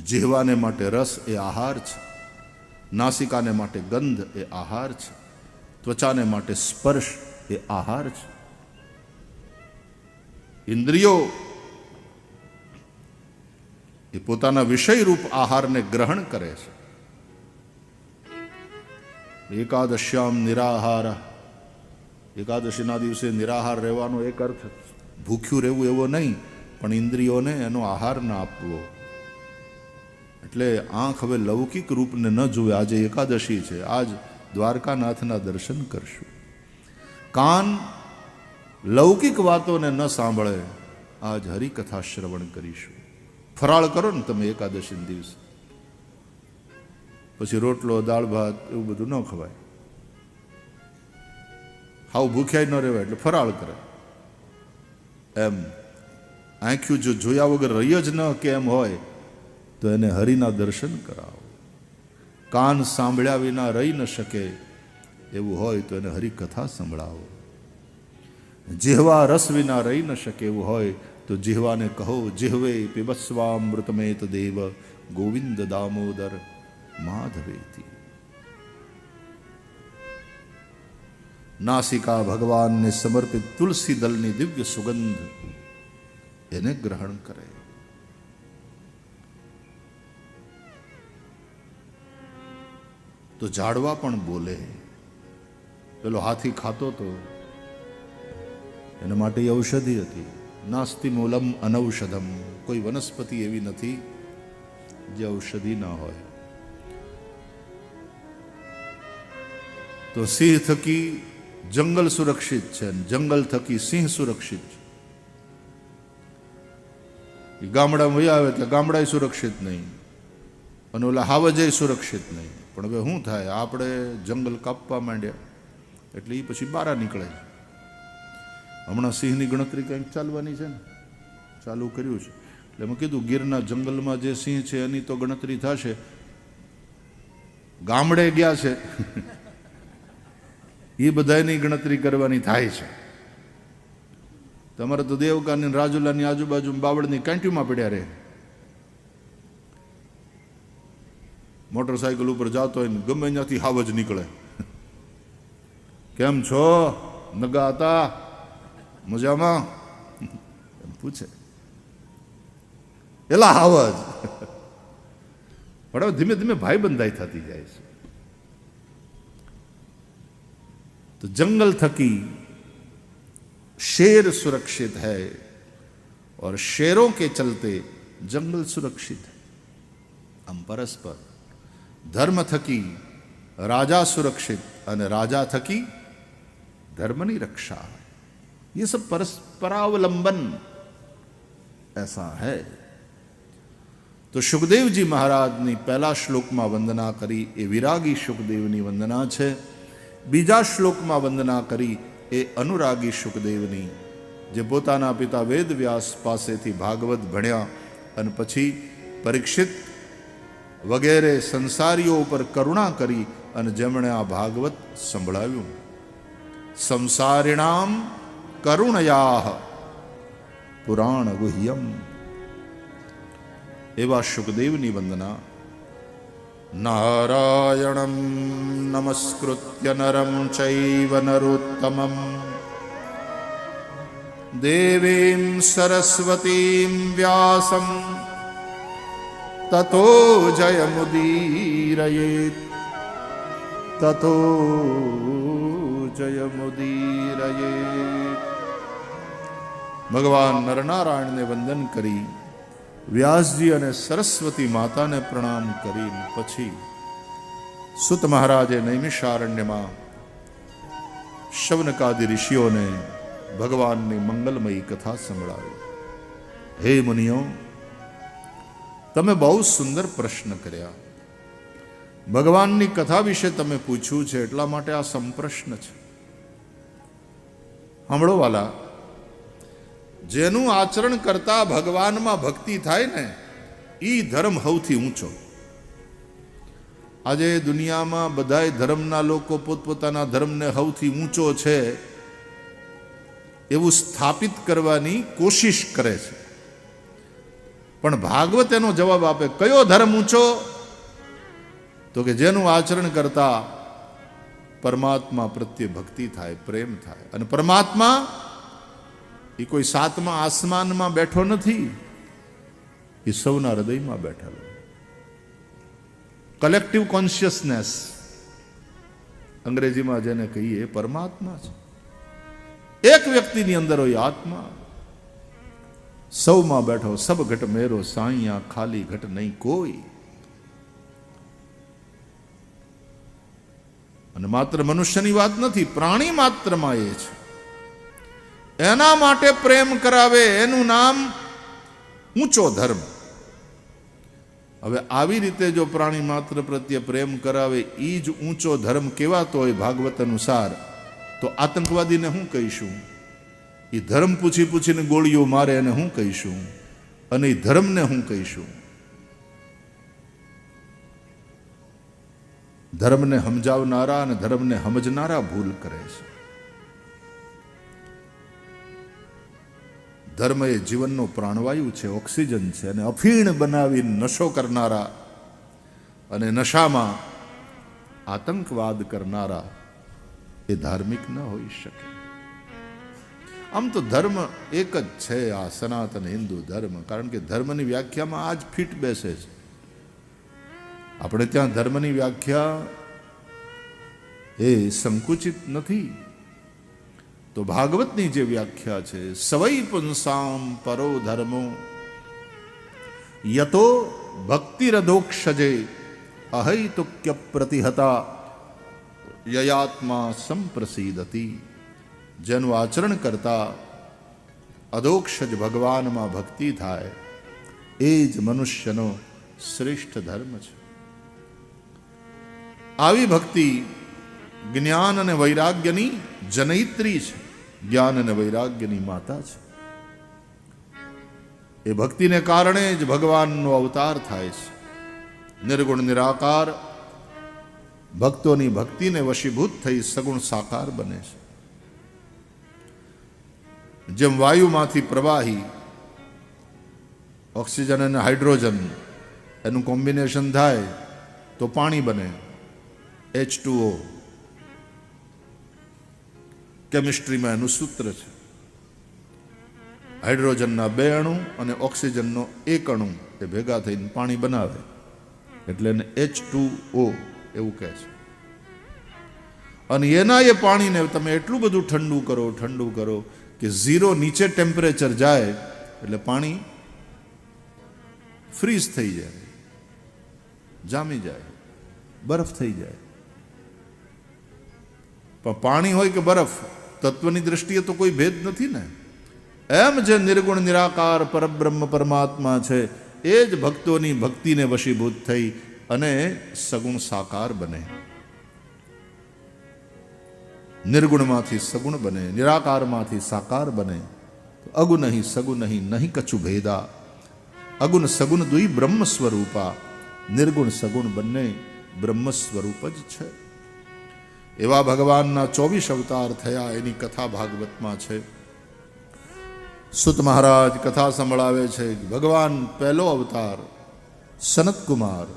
જીહવાને માટે રસ એ આહાર છે. નાસિકાને માટે ગંધ એ આહાર છે. ત્વચાને માટે સ્પર્શ એ આહાર છે. ઇન્દ્રિયો એ પોતાના વિષયરૂપ આહારને ગ્રહણ કરે છે. એકાદશ્યામ નિરાહાર. એકાદશીના દિવસે નિરાહાર રહેવાનો એક અર્થ ભૂખ્યું રહેવું એવો નહીં, પણ ઇન્દ્રિયોને એનો આહાર ના આપવો. એટલે આંખ હવે લૌકિક રૂપને ન જુએ. આજે એકાદશી છે. આજ દ્વારકાનાથના દર્શન કરશું. કાન લૌકિક વાતોને ન સાંભળે, આજ હરિકથા શ્રવણ કરીશું. ફરાળ કરો ને તમે એકાદશી દિવસે. પછી રોટલો, દાળ ભાત એવું બધું ન ખવાય. હાવ ભૂખ્યાય ન રહેવાય એટલે ફરાળ કરે. એમ. આંખ્યું જો જોયા વગર રહી જ ન કે એમ હોય તો એને હરિના દર્શન કરાવો. કાન સાંભળ્યા વિના રહી ન શકે એવું હોય તો એને હરિકથા સંભળાવો. જીહવા રસ વિના રહી ન શકે એવું હોય તો જીહવાને કહો, જીહવે પીબસ્વામૃતમેત દેવ ગોવિંદ દામોદર માધવેતી. નાસિકા ભગવાનને સમર્પિત તુલસી દલની દિવ્ય સુગંધ એને ગ્રહણ કરે. તો ઝાડવા પણ બોલે. પેલો હાથી ખાતો તો એના માટે ઔષધિ હતી. નાસ્તિ મૂલમ અનૌષધમ. કોઈ વનસ્પતિ એવી નથી જે ઔષધિ ના હોય. તો સિંહ થકી જંગલ સુરક્ષિત છે જંગલ થકી સિંહ સુરક્ષિત છે. ગામડામાં આવે એટલે ગામડાય સુરક્ષિત નહીં. અને ઓલા હાવજય સુરક્ષિત નહીં. પણ હવે શું થાય? આપણે જંગલ કાપવા માંડ્યા. એટલે એ પછી બારા નીકળે હમણાં સિંહની ગણતરી કંઈક ચાલવાની છે ને? ચાલુ કર્યું છે. એટલે મેં કીધું, ગીરના જંગલમાં જે સિંહ છે એની તો ગણતરી થશે. ગામડે ગયા છે. એ બધાની ગણતરી કરવાની થાય છે. તમારે તો દેવકાની રાજુલાની આજુબાજુ બાવળની કેન્ટીમાં પડ્યા રહે મોટરસાયકલ ઉપર જાતો હોય ને ગમે ત્યાંથી હાવ જ નીકળે કેમ છો નગા હતા મજામાં એમ પૂછે એલા હાવ જ પણ હવે ધીમે ધીમે ભાઈ બંધાઈ થતી જાય છે तो जंगल थकी शेर सुरक्षित है और शेरों के चलते जंगल सुरक्षित है हम परस्पर धर्म थकी राजा सुरक्षित અને રાજા થકી ધર્મની રક્ષા ये सब परस्परावलंबन ऐसा है તો સુખદેવજી મહારાજની પહેલા શ્લોકમાં વંદના કરી એ વિરાગી સુખદેવની વંદના છે બીજા શ્લોકમાં વંદના કરી એ અનુરાગી સુખદેવની જે પોતાના પિતા વેદવ્યાસ પાસેથી ભાગવત ભણ્યા અને પછી પરીક્ષિત વગેરે સંસારીઓ ઉપર કરુણા કરી અને જેમણે આ ભાગવત સંભળાવ્યું. સંસારિણામ કરુણયા પુરાણ ગુહ્યમ. એવા સુખદેવની વંદના. નારાયણं નમસ્કૃત્ય નરમ ચૈવ નરોત્તમં દેવીં સરસ્વતીં વ્યાસં તતો जयमुदीरयेत् તતો જયમુદીરયેત ભગવાન નરનારાયણને વંદન કરી વ્યાસજી અને સરસ્વતી માતાને પ્રણામ કરી પછી સુત મહારાજે નૈમિષારણ્યમાં શવનકાદિ ઋષિઓને ભગવાનની મંગલમયી કથા સંભળાવી હે મુનિઓ તમે બહુ સુંદર પ્રશ્ન કર્યા. ભગવાનની કથા વિશે તમે પૂછ્યું છે, એટલા માટે આ સંપ્રશ્ન છે. સાંભળો વાલા, જેનું આચરણ કરતા ભગવાનમાં ભક્તિ થાય ને એ ધર્મ સૌથી ઊંચો. આજે દુનિયામાં બધાય ધર્મના લોકો પોતપોતાના ધર્મને સૌથી ઊંચો છે, એવું સ્થાપિત કરવાની કોશિશ કરે છે. પણ ભાગવત એનો જવાબ આપે, કયો ધર્મ ઊંચો? તો કે, જેનું આચરણ કરતા પરમાત્મા પ્રત્યે ભક્તિ થાય, પ્રેમ થાય. અને પરમાત્મા એ કોઈ સાતમા આસમાનમાં બેઠો નથી, એ સૌના હૃદયમાં બેઠેલો. કલેક્ટિવ કોન્શિયસનેસ અંગ્રેજીમાં જેને કહીએ પરમાત્મા છે. એક વ્યક્તિની અંદર હોય આત્મા સૌમાં બેઠો, સબ ઘટ મેરો સાઈયા, ખાલી ઘટ નહીં કોઈ. અને માત્ર મનુષ્યની વાત નથી, પ્રાણી માત્રમાં એ છે. એના માટે પ્રેમ કરાવે, એનું નામ ઊંચો ધર્મ. હવે આવી રીતે જો પ્રાણી માત્ર પ્રત્યે પ્રેમ કરાવે એ જ ઊંચો ધર્મ કહેવાતો હોય ભાગવત અનુસાર, તો આતંકવાદીને હું કહીશું? એ ધર્મ પૂછી પૂછીને ગોળીઓ મારે એને હું કહીશું? અને એ ધર્મને હું કહીશું? ધર્મને સમજાવનારા અને ધર્મને સમજનારા ભૂલ કરે છે. ધર્મ એ જીવનનો પ્રાણવાયુ છે, ઓક્સિજન છે અને અફીણ બનાવી નશો કરનારા અને નશામાં આતંકવાદ કરનારા એ ધાર્મિક ન હોઈ શકે. આમ તો ધર્મ એક જ છે આ સનાતન હિન્દુ ધર્મ, કારણ કે ધર્મની વ્યાખ્યામાં આ જ ફિટ બેસે છે. આપણે ત્યાં ધર્મની વ્યાખ્યા એ સંકુચિત નથી. તો ભાગવતની જે વ્યાખ્યા છે સવૈ પુંસામ પરો ધર્મો, યતો ભક્તિરધોક્ષજે અહૈતુક્ય પ્રતિહતા યયાત્મા સંપ્રસિદતી. જેનું આચરણ કરતા અધોક્ષ જ ભગવાનમાં ભક્તિ થાય, એ જ મનુષ્યનો શ્રેષ્ઠ ધર્મ છે. આવી ભક્તિ જ્ઞાન અને વૈરાગ્યની જનૈત્રી છે, જ્ઞાન અને વૈરાગ્યની માતા છે. એ ભક્તિને કારણે જ ભગવાનનો અવતાર થાય છે. નિર્ગુણ નિરાકાર ભક્તોની ભક્તિને વશીભૂત થઈ સગુણ સાકાર બને છે. જેમ વાયુમાંથી પ્રવાહી, ઓક્સિજન અને હાઇડ્રોજન એનું કોમ્બિનેશન થાય, તો પાણી બને એચ ટુઓ કેમિસ્ટ્રીમાં એનું સૂત્ર છે. હાઇડ્રોજનના બે અણુ અને ઓક્સિજનનો એક અણુ એ ભેગા થઈને પાણી બનાવે, એટલે એને એચ ટુ ઓ એવું કહે છે. અને એના એ પાણીને તમે એટલું બધું ઠંડુ કરો ઠંડુ કરો કે ઝીરો નીચે ટેમ્પરેચર જાય, એટલે પાણી ફ્રીઝ થઈ જાય, જામી જાય, બરફ થઈ જાય. પણ પાણી હોય કે બરફ, તત્વની દ્રષ્ટિએ તો કોઈ ભેદ નથી ને. એમ જે નિર્ગુણ, નિરાકાર, પરબ્રહ્મ, પરમાત્મા છે, એ જ ભક્તોની ભક્તિને વશીભૂત થઈ અને સગુણ સાકાર બને. નિર્ગુણમાંથી સગુણ બને નિરાકારમાંથી સાકાર બને અગુણ નહીં સગુણ નહીં નહીં કચુ ભેદા અગુણ સગુણ દુઈ બ્રહ્મ સ્વરૂપા નિર્ગુણ સગુણ બંને બ્રહ્મ સ્વરૂપ જ છે એવા ભગવાનના ચોવીસ અવતાર થયા એની કથા ભાગવતમાં છે સુત મહારાજ કથા સંભળાવે છે ભગવાન પહેલો અવતાર સનત કુમાર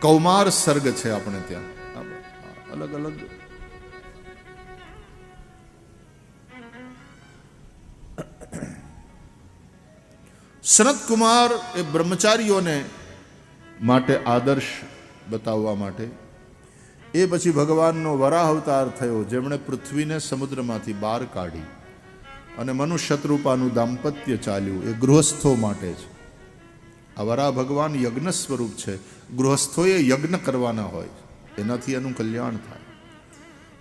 કૌમાર સર્ગ છે આપણે ત્યાં અલગ અલગ સનત કુમાર એ બ્રહ્મચારીઓને માટે આદર્શ બતાવવા માટે એ પછી ભગવાનનો વરાહ અવતાર થયો, જેમણે પૃથ્વીને સમુદ્રમાંથી બહાર કાઢી અને મનુષ્યત્રુપાનું દાંપત્ય ચાલ્યું. એ ગૃહસ્થો માટે છે આ વરાહ ભગવાન યજ્ઞ સ્વરૂપ છે. ગૃહસ્થોએ યજ્ઞ કરવાના હોય. એનાથી એનું કલ્યાણ થાય.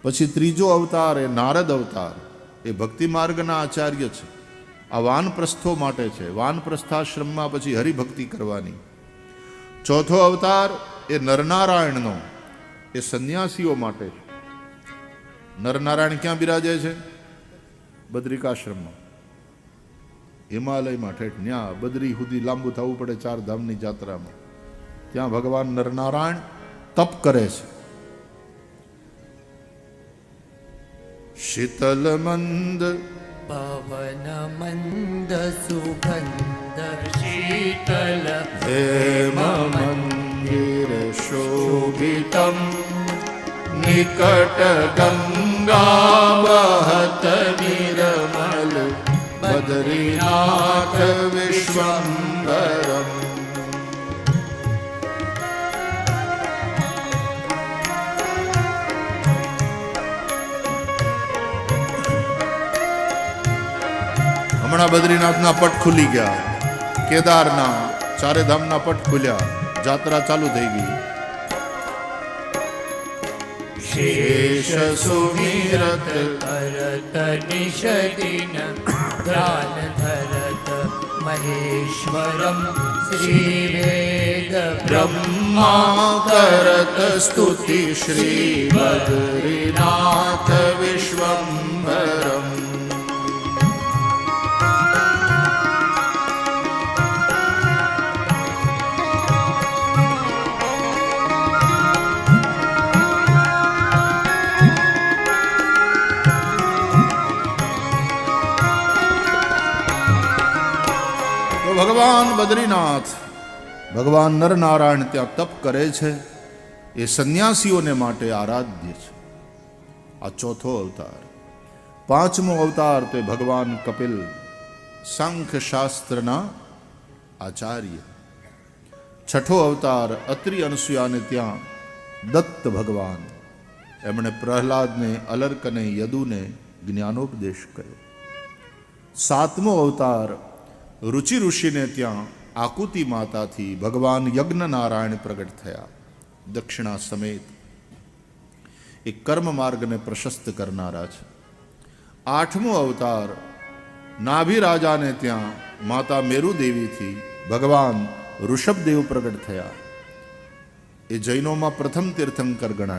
પછી ત્રીજો અવતાર એ નારદ અવતાર. એ ભક્તિ માર્ગના આચાર્ય છે. આ વાનપ્રસ્થો માટે છે. વાનપ્રસ્થાશ્રમમાં પછી હરિભક્તિ કરવાની. ચોથો અવતાર એ નરનારાયણનો. એ સંન્યાસીઓ માટે છે. નરનારાયણ ક્યાં બિરાજે છે? બદ્રિકાશ્રમમાં. હિમાલયમાં ઠેઠ ન્યા બદ્રી સુધી લાંબુ થવું પડે ચાર ધામની જાત્રામાં. ત્યાં ભગવાન નરનારાયણ તપ કરે છે. શીતલ મંદ. પવન મંદ સુગંધ શીતલ. હેમ મંદિર શોભિતમ. નિકટ ગંગા વહત નિરમલ. બદ્રીનાથ વિશ્વંબરમ હમણાં બદ્રીનાથના પટ ખુલી ગયા. કેદારના ચારે ધામના પટ ખુલ્યા. જાત્રા ચાલુ થઈ ગઈ. શેષ સુમિરત ભરત નિષદિન ધ્યાન ધરત મહેશ્વરમ શ્રી વેદ બ્રહ્મા કરત સ્તુતિ શ્રી બદ્રીનાથ વિશ્વંભરમ ભગવાન બદ્રીનાથ. ભગવાન નરનારાયણ ત્યાં તપ કરે છે. એ સંન્યાસીઓને માટે આરાધ્ય છે. આ ચોથો અવતાર. પાંચમો અવતાર તે ભગવાન કપિલ સાંખ્ય શાસ્ત્રના આચાર્ય. છઠ્ઠો અવતાર અત્રિ અનસુયાને ત્યાં દત્ત ભગવાન. એમણે પ્રહલાદને અલર્ક અને યદુને જ્ઞાનોપદેશ કર્યો. સાતમો અવતાર રુચિ ઋષિને ત્યાં આકુતિ માતાથી ભગવાન યજ્ઞ નારાયણ પ્રગટ થયા. દક્ષિણા સમેત એ કર્મ માર્ગને પ્રશસ્ત કરનારા છે. આઠમો અવતાર નાભી રાજાને ત્યાં માતા મેરુદેવીથી ભગવાન ઋષભદેવ પ્રગટ થયા. એ જૈનોમાં પ્રથમ તીર્થંકર ગણાય.